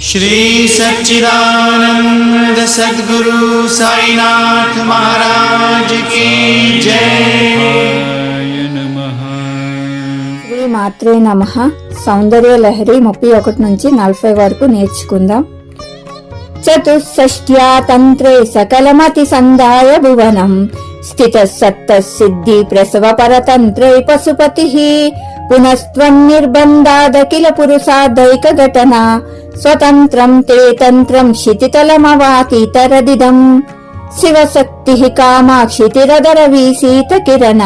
श्री सच्चिदानंद सद्गुरु साईनाथ महाराज की जय శ్రీ మాత్రే నమ సౌందర్య లహరి ముప్పై ఒకటి నుంచి నలభై వరకు నేర్చుకుందాం చతుషష్ట్యా తంత్రే సకలమతి సందాయ భువనం స్థిత సత్త సిద్ధి ప్రసవ పరతంత్రే పశుపతి పునస్త్వం నిర్బంధాదకిల పురుషాదైక ఘటన స్వతంత్రం తే తంత్రం శితితలమవాతీతరదిదం శివశక్తి కామాక్షితిరదర వీసీత కిరణ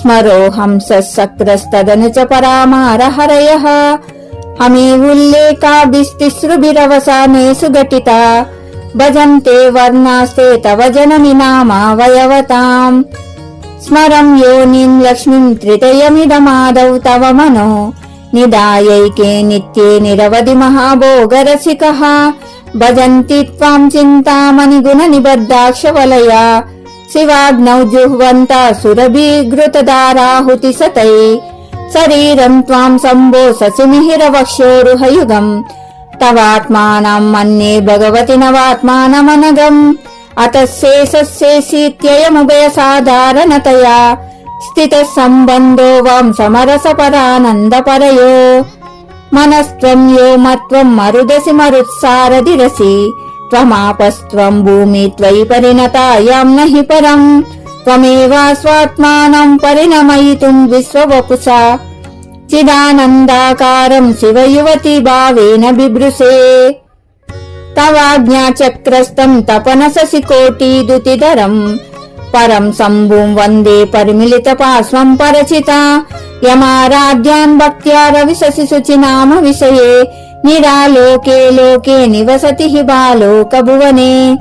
స్మరోహంస సక్రస్తదను చ పరామారహరయ హరయ హమే ఉల్లేఖాభిస్తిసృభిరవసానేషు ఘటిత భజంతే వర్ణాస్తే తవ జనని నామావయవతాం స్మరం యోనిం లక్ష్మీం త్రితయమిదమాదౌ తవ మనో నిదాయైకే నిత్యే నిరవధి మహాభోగరసికః భజంతి త్వాం చింతామణి గుణ నిబద్ధాక్షవలయ శివాగ్నౌ జుహ్వంత సురభీఘృతదారాహుతి సతై శరీరం త్వాం సంభో ససిమిహిర వక్షోరుహయుగం తవాత్మానం మన్యే భగవతి నవాత్మానమనగం అతశేషశేషీత్యయముభయ సాధారణతయా స్థిత సంబంధో వాం సమరస పరానందపరయో మనస్త్వం యో మత్వం మరుదసి మరుత్సారదిరసి త్వమాపస్త్వం భూమి త్వయి పరిణతాయాం నహి పరం త్వమేవాస్వాత్మానం పరిణమయితుం విశ్వవపుషా చిదానందాకారం శివయువతి భావేన పరం శంభుం వందే పరిమిళిత పార్శ్వం పరచిత. యమారాధ్యాన్ భక్త్యా రవిశసి శుచి నామ విషయే. నిరాలోకే లోకే నివసతి హి బాలోక భువనే.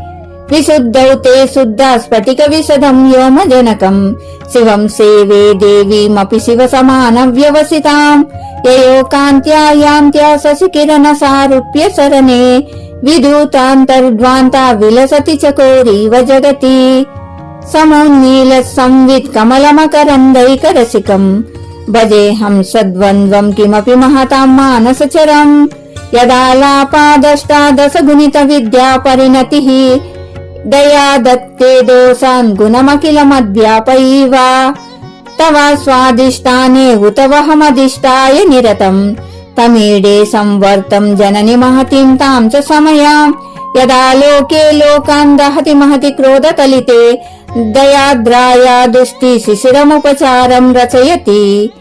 విశుద్ధౌ తే శుద్ధ స్ఫటిక విశదం వ్యోమ జనకం. శివం సేవే దేవీమపి శివ సమాన వ్యవసితాం. యయో కాంత్యా యాంత్యా శశి కిరణ సారూప్య సరణే విదూతాంతర్ధ్వాంతా విలసతి చకోరీవ జగతి. సమోన్నీల సంవిత్ కమలమకరందైకరసికం భజేహం సద్వంద్వం కిమపి మహతాం మానసచరం యదా లాపాదష్టాదశ గుణిత విద్యా పరిణతి దయా దత్తే దోషాన్ గుణమఖిలమధ్యాపయీవా తవ స్వాదిష్టానే ఉతవహమదిష్టాయ నిరతం తమీడే సంవర్తం జనని మహతిం తాం చ సమయాం యదా లోకే లోకాన్ దహతి మహతి క్రోధకలితే దయాద్రాయా దుష్టి శిశిరముపచారం రచయతి.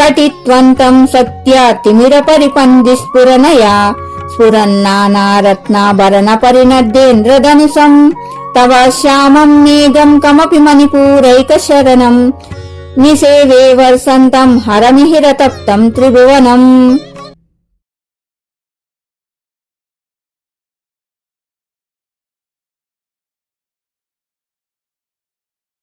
తటిత్వంతం సత్యా తిమిర పరిపంది స్ఫురనయా స్ఫురన్నానారత్నాభరణ పరిణద్యేంద్రధనుసం తవ శ్యామం మేఘం కమపి